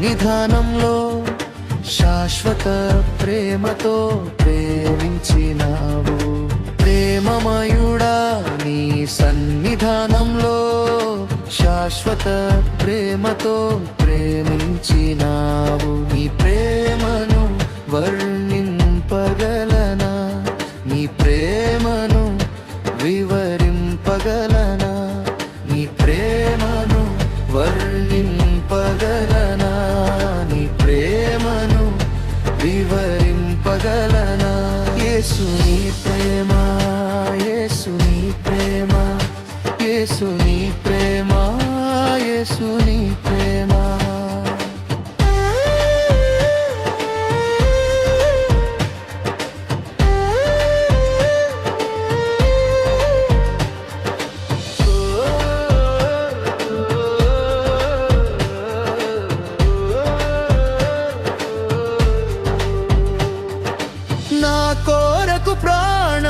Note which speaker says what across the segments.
Speaker 1: సన్నిధానంలో శాశ్వత ప్రేమతో ప్రేమించినావు. ప్రేమమయుడా నీ సన్నిధానంలో శాశ్వత ప్రేమతో ప్రేమించినావు. నీ ప్రేమను వర్ణింపగలనా? నీ ప్రేమను వివరింపగలనా? నీ ప్రేమను వర్ణింపగలనా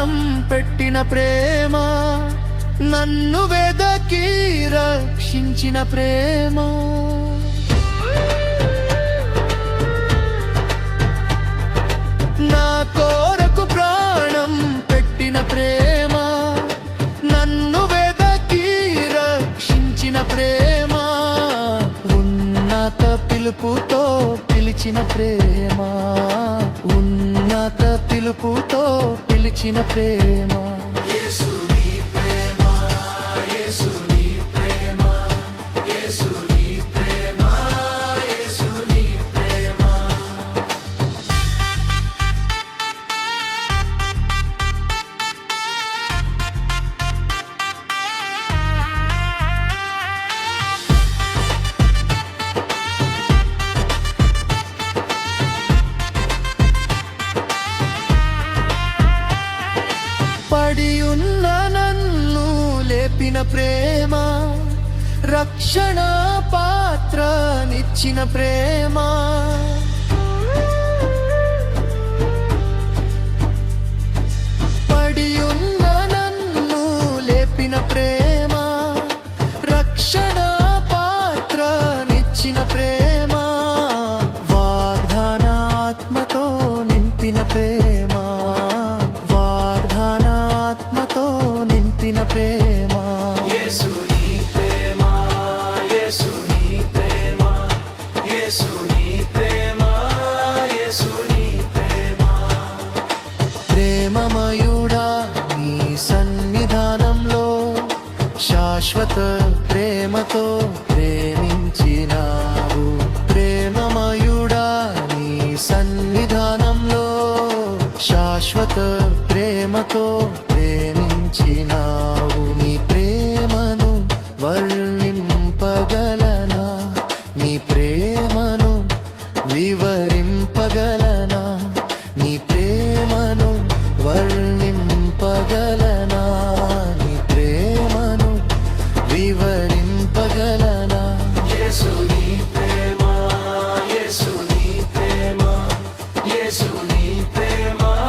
Speaker 1: ప్రాణం పెట్టిన ప్రేమ నన్ను వెదకి రక్షించిన ప్రేమ. నా కోరకు ప్రాణం పెట్టిన ప్రేమ నన్ను వెదకి రక్షించిన ప్రేమ. ఉన్నత పిలుపుతో పిలిచిన ప్రేమ ఉన్నత పిలుపుతో పిలిచిన ప్రేమ. లేపిన ప్రేమ రక్షణ పాత్రనిచ్చిన ప్రేమ. పడి ఉన్న నన్ను లేపిన ప్రేమ రక్షణ పాత్రనిచ్చిన ప్రేమ. ప్రేమమయుడా నీ సన్నిధానంలో శాశ్వత ప్రేమతో Bonita, irmã.